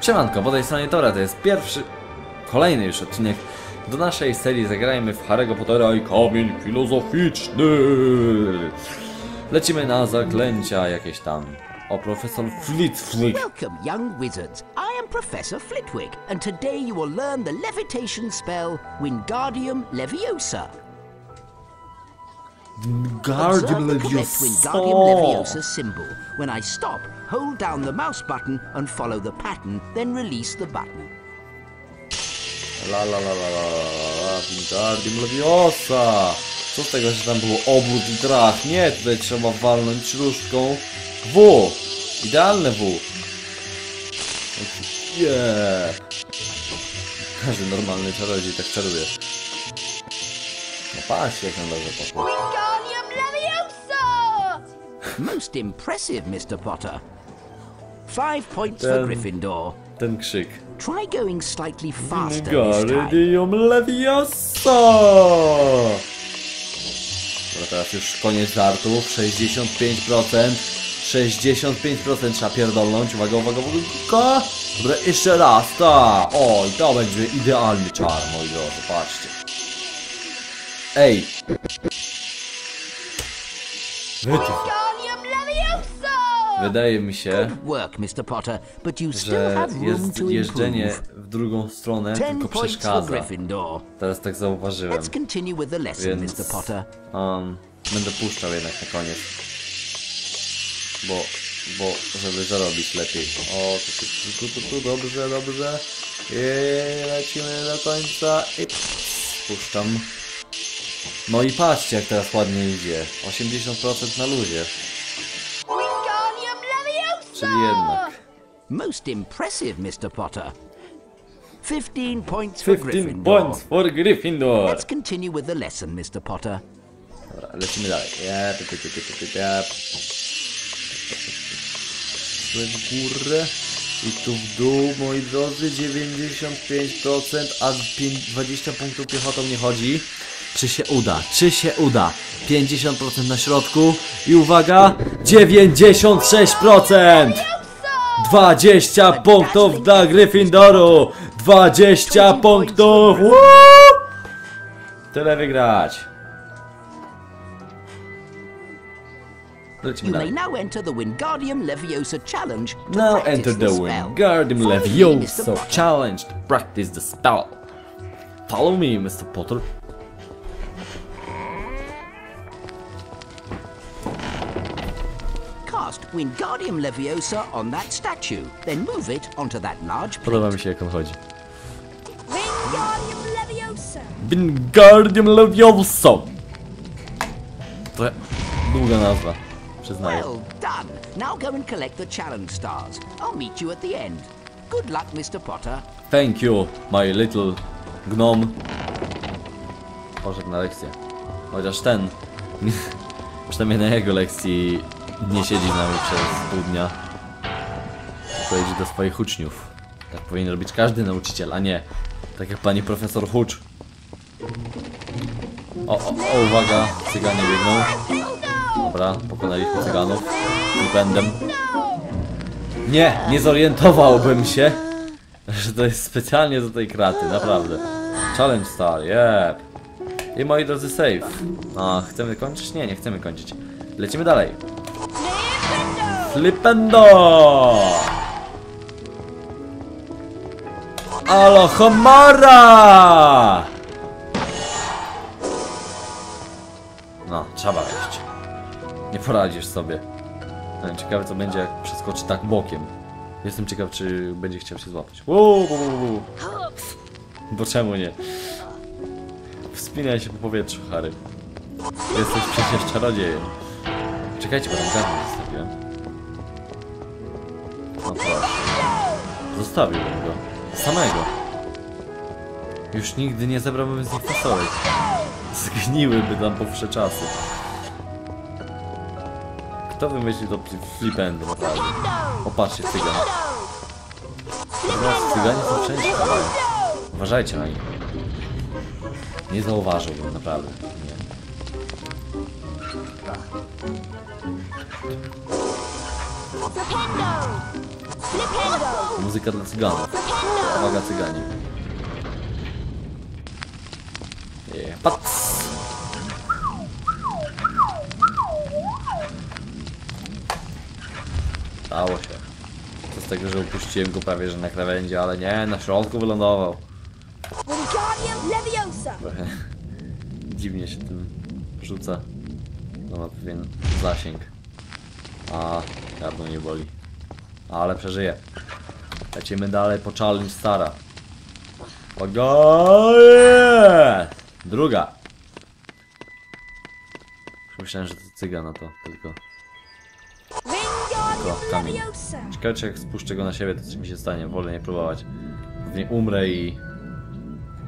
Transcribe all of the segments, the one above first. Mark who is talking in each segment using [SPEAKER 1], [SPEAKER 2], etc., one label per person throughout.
[SPEAKER 1] Siemanko, po tej stronie Tora to jest pierwszy, kolejny już odcinek do naszej serii Zagrajmy w Harry'ego Pottera i Kamień Filozoficzny. Lecimy na zaklęcia jakieś tam. O, profesor Flitwick.
[SPEAKER 2] Welcome, young wizards. I am Professor Flitwick, and today you will learn the levitation spell Wingardium Leviosa.
[SPEAKER 1] Guardian
[SPEAKER 2] Wingardium Leviosa symbol. When I stop, hold down the mouse button and follow the pattern, then release the button.
[SPEAKER 1] La la la la la la Wingardium Leviosa! Co z tego, że tam było obrót i trach? Nie, tutaj trzeba walnąć różdżką W! Idealne W! Yeah! Każdy normalny czarodziej tak czaruje. No patrz jak nam dobrze poszło.
[SPEAKER 2] Most impressive, Mr. Potter. Five points for
[SPEAKER 1] Um,
[SPEAKER 2] Gryffindor.
[SPEAKER 1] Ten krzyk.
[SPEAKER 2] Try going slightly faster.
[SPEAKER 1] Wingardium Leviosa! Dobra, teraz już koniec żartów. 65%. 65% trzeba pierdolnąć. Uwaga, uwaga, uwaga. Dobra, jeszcze raz, ta. O, i to będzie idealny czar, moi drodzy, patrzcie. Ej. Wytyf. Wydaje mi się, że jest jeżdżenie w drugą stronę tylko przeszkadza. Teraz tak zauważyłem. Więc um, będę puszczał jednak na koniec. Bo, bo żeby zarobić lepiej. O, tu, tu, tu, tu, tu, dobrze, dobrze. I lecimy do końca i puszczam. No i patrzcie jak teraz ładnie idzie. 80% na luzie.
[SPEAKER 3] Wingardium Leviosa!
[SPEAKER 1] Czyli jednak.
[SPEAKER 2] Most impressive, Mr. Potter. 15 points for
[SPEAKER 1] 15
[SPEAKER 2] Gryffindor.
[SPEAKER 1] points for Gryffindor.
[SPEAKER 2] Let's continue with the lesson, Mr. Potter.
[SPEAKER 1] Dobra, lecimy dalej. Jep. Tu w górę i tu w dół, moi drodzy, 95%, a 20 punktów piechotą nie chodzi. Czy się uda? Czy się uda? 50% na środku i uwaga, 96%! 20 punktów dla Gryffindoru! 20 punktów! Woo! Tyle wygrać. Lecimy dalej.
[SPEAKER 2] now enter the Wingardium Leviosa challenge to
[SPEAKER 1] Now enter the. Wingardium. Leviosa challenge to practice the spell. Follow me, Mr. Potter.
[SPEAKER 2] Wingardium Leviosa on that statue, then move it onto that large plate.
[SPEAKER 1] Podoba mi się jak on chodzi.
[SPEAKER 3] Wingardium Leviosa!
[SPEAKER 1] Wingardium Leviosa! To długa nazwa, przyznaję.
[SPEAKER 2] Well done. Now go and collect the challenge stars. I'll meet you at the end. Good luck, Mr. Potter.
[SPEAKER 1] Thank you, my little gnome. Poszedł na lekcję. Chociaż ten, przynajmniej na jego lekcji nie siedzi z nami przez pół dnia. Tylko idzie do swoich uczniów. Tak powinien robić każdy nauczyciel, a nie tak jak pani profesor Hucz. O, o, o, uwaga, cyganie biegną. Dobra, pokonaliśmy cyganów. Pędem. Nie, nie zorientowałbym się, że to jest specjalnie do tej kraty, naprawdę. Challenge Star, yep. I moi drodzy, save. A, chcemy kończyć? Nie, nie chcemy kończyć. Lecimy dalej. Flipendo! Alohomora! No, trzeba wejść. Nie poradzisz sobie. Ciekawe co będzie jak przeskoczy tak bokiem. Jestem ciekaw czy będzie chciał się złapać. Uu, uu, uu, uu. Bo czemu nie? Wspinaj się po powietrzu, Harry. Jesteś przecież czarodziejem. Czekajcie, bo tam garnek zostawiłem. No proszę. Zostawiłbym go. Samego. Już nigdy nie zebrałbym z nich fasolek. Zgniłyby tam po czasy. Kto wymyślił to flipendy, naprawdę? Popatrzcie, cygan. Teraz cyganie są wszędzie. Uważajcie na nich. Nie zauważyłbym, naprawdę. Nie.
[SPEAKER 3] Flipendo!
[SPEAKER 1] Muzyka dla cyganów. Uwaga cygani. Yeah. Pac! Stało się. Co z tego, że upuściłem go prawie, że na krawędzi, ale nie, na środku wylądował. Trochę dziwnie się tym rzuca. No ma pewien zasięg. A, gardło nie boli. Ale przeżyje. Lecimy dalej po challenge stara. Uwaga! Druga. Myślałem, że to cyga na to, tylko... Tylko czy jak spuszczę go na siebie, to mi się stanie. Wolę nie próbować. Pewnie umrę i...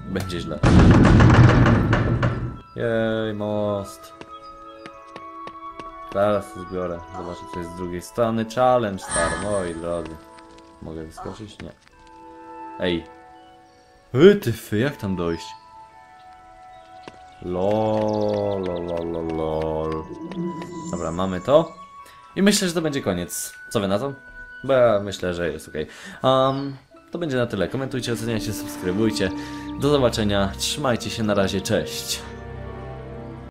[SPEAKER 1] Będzie źle. Jej, most. Zaraz to zbiorę. Zobaczę, co jest z drugiej strony. Challenge star, moi drodzy. Mogę wyskoczyć? Nie. Ej. Ej, ty fy, jak tam dojść? Lol, lol, lol, lol. Dobra, mamy to. I myślę, że to będzie koniec. Co wy na to? Bo ja myślę, że jest ok. Um, to będzie na tyle. Komentujcie, oceniajcie, subskrybujcie. Do zobaczenia. Trzymajcie się na razie. Cześć.